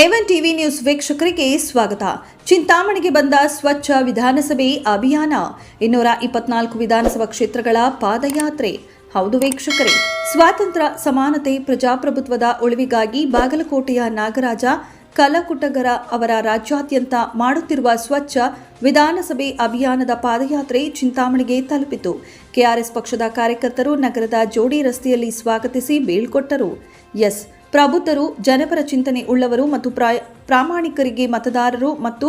A one TV news ವೀಕ್ಷಕರಿಗೆ ಸ್ವಾಗತ. ಚಿಂತಾಮಣಿಗೆ ಬಂದ ಸ್ವಚ್ಛ ವಿಧಾನಸಭೆ ಅಭಿಯಾನ. ಇನ್ನೂರ ಇಪ್ಪತ್ನಾಲ್ಕು ವಿಧಾನಸಭಾ ಕ್ಷೇತ್ರಗಳ ಪಾದಯಾತ್ರೆ. ಹೌದು ವೀಕ್ಷಕರೇ, ಸ್ವಾತಂತ್ರ್ಯ, ಸಮಾನತೆ, ಪ್ರಜಾಪ್ರಭುತ್ವದ ಉಳಿವಿಗಾಗಿ ಬಾಗಲಕೋಟೆಯ ನಾಗರಾಜ, ಕಲಕುಟಗರ ಅವರ ರಾಜ್ಯಾದ್ಯಂತ ಮಾಡುತ್ತಿರುವ ಸ್ವಚ್ಛ ವಿಧಾನಸಭೆ ಅಭಿಯಾನದ ಪಾದಯಾತ್ರೆ ಚಿಂತಾಮಣಿಗೆ ತಲುಪಿತು. ಕೆಆರ್ಎಸ್ ಪಕ್ಷದ ಕಾರ್ಯಕರ್ತರು ನಗರದ ಜೋಡಿ ರಸ್ತೆಯಲ್ಲಿ ಸ್ವಾಗತಿಸಿ ಬೀಳ್ಕೊಟ್ಟರು. ಎಸ್. ಪ್ರಬುದ್ಧರು, ಜನಪರ ಚಿಂತನೆ ಉಳ್ಳವರು ಮತ್ತು ಪ್ರಾಮಾಣಿಕರಿಗೆ ಮತದಾರರು ಮತ್ತು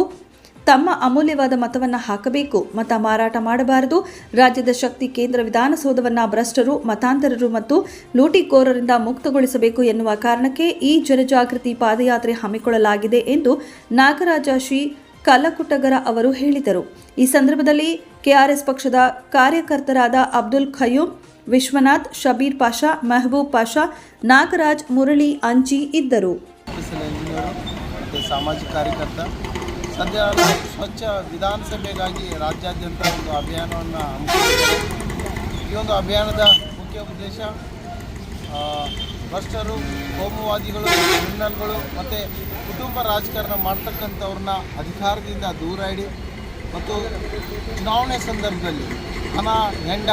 ತಮ್ಮ ಅಮೂಲ್ಯವಾದ ಮತವನ್ನು ಹಾಕಬೇಕು. ಮತ ಮಾರಾಟ ಮಾಡಬಾರದು. ರಾಜ್ಯದ ಶಕ್ತಿ ಕೇಂದ್ರ ವಿಧಾನಸೌಧವನ್ನು ಭ್ರಷ್ಟರು ಮತಾಂತರರು ಮತ್ತು ಲೂಟಿಕೋರರಿಂದ ಮುಕ್ತಗೊಳಿಸಬೇಕು ಎನ್ನುವ ಕಾರಣಕ್ಕೆ ಈ ಜನಜಾಗೃತಿ ಪಾದಯಾತ್ರೆ ಹಮ್ಮಿಕೊಳ್ಳಲಾಗಿದೆ ಎಂದು ನಾಗರಾಜ ಶ್ರೀ ಕಲಕುಟಗರ ಅವರು ಹೇಳಿದರು. ಈ ಸಂದರ್ಭದಲ್ಲಿ ಕೆಆರ್ಎಸ್ ಪಕ್ಷದ ಕಾರ್ಯಕರ್ತರಾದ ಅಬ್ದುಲ್ ಖಯೂಮ್ ವಿಶ್ವನಾಥ್, ಶಬೀರ್ ಪಾಷಾ, ಮೆಹಬೂಬ್ ಪಾಷಾ, ನಾಗರಾಜ್, ಮುರಳಿ, ಅಂಚಿ ಇದ್ದರು. ಸಾಮಾಜಿಕ ಕಾರ್ಯಕರ್ತ, ಸದ್ಯ ಸ್ವಚ್ಛ ವಿಧಾನಸಭೆಗಾಗಿ ರಾಜ್ಯಾದ್ಯಂತ ಒಂದು ಅಭಿಯಾನವನ್ನು ಈ ಒಂದು ಅಭಿಯಾನದ ಮುಖ್ಯ ಉದ್ದೇಶ ಭ್ರಷ್ಟರು, ಕೋಮುವಾದಿಗಳು, ಕ್ರಿಮಿನಲ್ಗಳು, ಮತ್ತು ಕುಟುಂಬ ರಾಜಕಾರಣ ಮಾಡ್ತಕ್ಕಂಥವ್ರನ್ನ ಅಧಿಕಾರದಿಂದ ದೂರ ಇಡಿ, ಮತ್ತು ಚುನಾವಣೆ ಸಂದರ್ಭದಲ್ಲಿ ಹಣ ಹೆಂಡ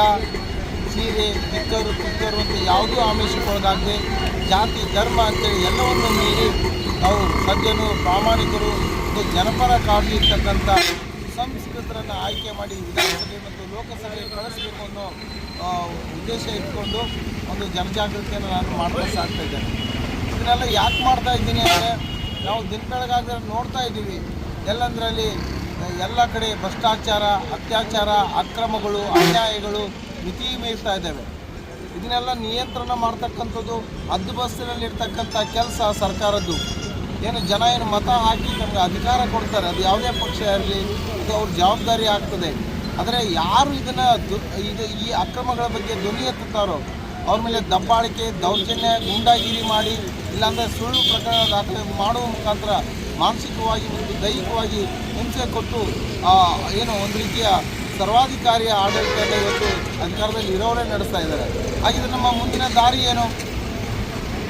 ಸೀರೆ ಬಿಕ್ಕರು ಕಿತ್ತವರು ಅಂತ ಯಾವುದೂ ಆಮಿಷಕ್ಕೊಳಗಾಗದೆ ಜಾತಿ, ಧರ್ಮ ಅಂತೇಳಿ ಎಲ್ಲವನ್ನು ಮೀರಿ ನಾವು ಸಜ್ಜನು ಪ್ರಾಮಾಣಿಕರು ಮತ್ತು ಜನಪರ ಕಾಳಜಿ ಇರ್ತಕ್ಕಂಥ ಸಂಸ್ಕೃತರನ್ನು ಆಯ್ಕೆ ಮಾಡಿ ವಿಧಾನಸಭೆ ಮತ್ತು ಲೋಕಸಭೆ ಕಳಿಸಬೇಕು ಅನ್ನೋ ಉದ್ದೇಶ ಇಟ್ಕೊಂಡು ಒಂದು ಜನಜಾಗೃತಿಯನ್ನು ನಾನು ಮಾಡ್ತಾ ಸಾಕ್ತಾ ಇದ್ದೇನೆ. ಇದನ್ನೆಲ್ಲ ಯಾಕೆ ಮಾಡ್ತಾ ಇದ್ದೀನಿ ಅಂದರೆ, ನಾವು ದಿನ ಬೆಳಗಾದ್ರೆ ನೋಡ್ತಾ ಇದ್ದೀವಿ. ಎಲ್ಲಂದ್ರಲ್ಲಿ ಎಲ್ಲ ಕಡೆ ಭ್ರಷ್ಟಾಚಾರ, ಅತ್ಯಾಚಾರ, ಅಕ್ರಮಗಳು, ಅನ್ಯಾಯಗಳು ಮಿತಿ ಮೀರ್ತಾ ಇದ್ದೇವೆ. ಇದನ್ನೆಲ್ಲ ನಿಯಂತ್ರಣ ಮಾಡ್ತಕ್ಕಂಥದ್ದು, ಹದ್ದು ಬಸ್ಸಿನಲ್ಲಿರ್ತಕ್ಕಂಥ ಕೆಲಸ ಸರ್ಕಾರದ್ದು. ಏನು ಜನ ಏನು ಮತ ಹಾಕಿ ನಮಗೆ ಅಧಿಕಾರ ಕೊಡ್ತಾರೆ, ಅದು ಯಾವುದೇ ಪಕ್ಷ ಇರಲಿ ಇದು ಅವ್ರ ಜವಾಬ್ದಾರಿ ಆಗ್ತದೆ. ಆದರೆ ಯಾರು ಇದನ್ನು ದು, ಇದು ಈ ಅಕ್ರಮಗಳ ಬಗ್ಗೆ ಧ್ವನಿ ಎತ್ತುತ್ತಾರೋ, ಅವ್ರ ಮೇಲೆ ದಬ್ಬಾಳಿಕೆ, ದೌರ್ಜನ್ಯ, ಗುಂಡಾಗಿರಿ ಮಾಡಿ, ಇಲ್ಲಾಂದರೆ ಸುಳ್ಳು ಪ್ರಕರಣ ದಾಖಲೆ ಮಾಡುವ ಮುಖಾಂತರ ಮಾನಸಿಕವಾಗಿ ಮತ್ತು ದೈಹಿಕವಾಗಿ ಹಿಂಸೆ ಕೊಟ್ಟು ಏನು ಒಂದು ರೀತಿಯ ಸರ್ವಾಧಿಕಾರಿಯ ಆಡಳಿತ ಇವತ್ತು ಅಧಿಕಾರದಲ್ಲಿ ಇರೋರೇ ನಡೆಸ್ತಾ ಇದ್ದಾರೆ. ಹಾಗಿದ್ರೆ ನಮ್ಮ ಮುಂದಿನ ದಾರಿ ಏನು?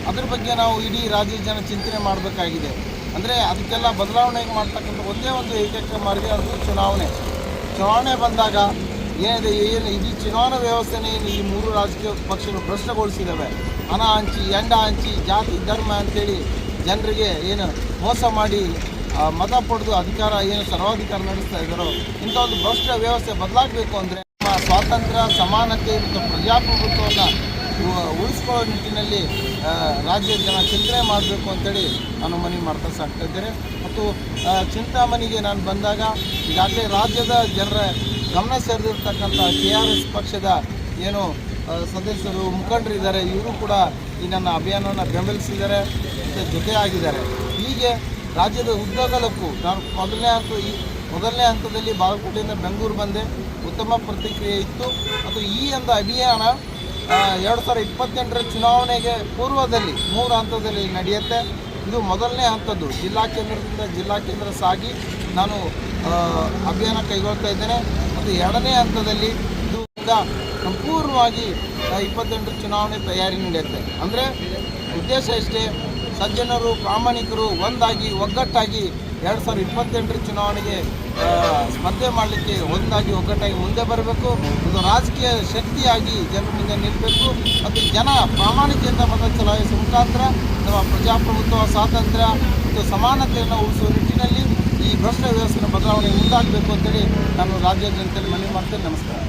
ಅದ್ರ ಬಗ್ಗೆ ನಾವು ಇಡೀ ರಾಜ್ಯದ ಜನ ಚಿಂತನೆ ಮಾಡಬೇಕಾಗಿದೆ. ಅಂದರೆ ಅದಕ್ಕೆಲ್ಲ ಬದಲಾವಣೆ ಮಾಡ್ತಕ್ಕಂಥ ಒಂದೇ ಒಂದು ಏಕೈಕ ಮಾರ್ಗ ಅದು ಚುನಾವಣೆ. ಚುನಾವಣೆ ಬಂದಾಗ ಏನಿದೆ, ಏನು ಇಡೀ ಚುನಾವಣಾ ವ್ಯವಸ್ಥೆನೇ ಈ ಮೂರು ರಾಜಕೀಯ ಪಕ್ಷಗಳು ಭ್ರಷ್ಟಗೊಳಿಸಿದ್ದಾವೆ. ಹಣ ಹಂಚಿ, ಎಂಡ ಹಂಚಿ, ಜಾತಿ, ಧರ್ಮ ಅಂತೇಳಿ ಜನರಿಗೆ ಏನು ಮೋಸ ಮಾಡಿ ಮತ ಪಡೆದು ಅಧಿಕಾರ ಏನು ಸರ್ವಾಧಿಕಾರ ನಡೆಸ್ತಾ ಇದ್ದಾರೋ, ಇಂಥ ಒಂದು ಭ್ರಷ್ಟ ವ್ಯವಸ್ಥೆ ಬದಲಾಗಬೇಕು ಅಂದರೆ ನಮ್ಮ ಸ್ವಾತಂತ್ರ್ಯ, ಸಮಾನತೆ ಮತ್ತು ಪ್ರಜಾಪ್ರಭುತ್ವವನ್ನು ಉಳಿಸ್ಕೊಳ್ಳೋ ನಿಟ್ಟಿನಲ್ಲಿ ರಾಜ್ಯದ ಜನ ಚಿಂತನೆ ಮಾಡಬೇಕು ಅಂತೇಳಿ ನಾನು ಮನವಿ ಮಾಡ್ತಾ ಸಾಕ್ತಾ ಇದ್ದೇನೆ. ಮತ್ತು ಚಿಂತಾಮಣಿಗೆ ನಾನು ಬಂದಾಗ ಈಗಾಗಲೇ ರಾಜ್ಯದ ಜನರ ಗಮನ ಸೆರೆದಿರ್ತಕ್ಕಂಥ ಕೆ ಆರ್ ಎಸ್ ಪಕ್ಷದ ಏನು ಸದಸ್ಯರು, ಮುಖಂಡರಿದ್ದಾರೆ, ಇವರು ಕೂಡ ಈ ನನ್ನ ಅಭಿಯಾನವನ್ನು ಬೆಂಬಲಿಸಿದ್ದಾರೆ, ಮತ್ತು ಜೊತೆಯಾಗಿದ್ದಾರೆ. ಹೀಗೆ ರಾಜ್ಯದ ಉದ್ದಗಲಕ್ಕೂ ನಾನು ಮೊದಲನೇ ಹಂತ ಈ ಮೊದಲನೇ ಹಂತದಲ್ಲಿ ಬಾಗಲಕೋಟೆಯಿಂದ ಬೆಂಗಳೂರು ಬಂದೆ. ಉತ್ತಮ ಪ್ರತಿಕ್ರಿಯೆ ಇತ್ತು. ಮತ್ತು ಈ ಒಂದು ಅಭಿಯಾನ ಎರಡು ಸಾವಿರದ ಇಪ್ಪತ್ತೆಂಟರ ಚುನಾವಣೆಗೆ ಪೂರ್ವದಲ್ಲಿ ಮೂರು ಹಂತದಲ್ಲಿ ನಡೆಯುತ್ತೆ. ಇದು ಮೊದಲನೇ ಹಂತದ್ದು. ಜಿಲ್ಲಾ ಕೇಂದ್ರದಿಂದ ಜಿಲ್ಲಾ ಕೇಂದ್ರ ಸಾಗಿ ನಾನು ಅಭಿಯಾನ ಕೈಗೊಳ್ತಾ ಇದ್ದೇನೆ. ಮತ್ತು ಎರಡನೇ ಹಂತದಲ್ಲಿ ಇದು ಸಂಪೂರ್ಣವಾಗಿ ಇಪ್ಪತ್ತೆಂಟರ ಚುನಾವಣೆ ತಯಾರಿ ನಡೆಯುತ್ತೆ. ಅಂದರೆ ಉದ್ದೇಶ ಇಷ್ಟೇ ಸಜ್ಜನರು, ಪ್ರಾಮಾಣಿಕರು ಒಂದಾಗಿ, ಒಗ್ಗಟ್ಟಾಗಿ ಎರಡು ಸಾವಿರದ ಇಪ್ಪತ್ತೆಂಟರ ಚುನಾವಣೆಗೆ ಸ್ಪರ್ಧೆ ಮಾಡಲಿಕ್ಕೆ ಒಂದಾಗಿ, ಒಗ್ಗಟ್ಟಾಗಿ ಮುಂದೆ ಬರಬೇಕು. ಒಂದು ರಾಜಕೀಯ ಶಕ್ತಿಯಾಗಿ ಜನರ ಮುಂದೆ ನಿಲ್ಲಬೇಕು ಮತ್ತು ಜನ ಪ್ರಾಮಾಣಿಕತೆಯಿಂದ ಮತ ಚಲಾಯಿಸುವ ಮುಖಾಂತರ ನಮ್ಮ ಪ್ರಜಾಪ್ರಭುತ್ವ, ಸ್ವಾತಂತ್ರ್ಯ ಮತ್ತು ಸಮಾನತೆಯನ್ನು ಉಳಿಸುವ ನಿಟ್ಟಿನಲ್ಲಿ ಈ ಭ್ರಷ್ಟ ವ್ಯವಸ್ಥೆಯ ಬದಲಾವಣೆ ಮುಂದಾಗಬೇಕು ಅಂತೇಳಿ ನಾನು ರಾಜ್ಯ ಜನತೆಯಲ್ಲಿ ಮನವಿ ಮಾಡ್ತೇನೆ. ನಮಸ್ಕಾರ.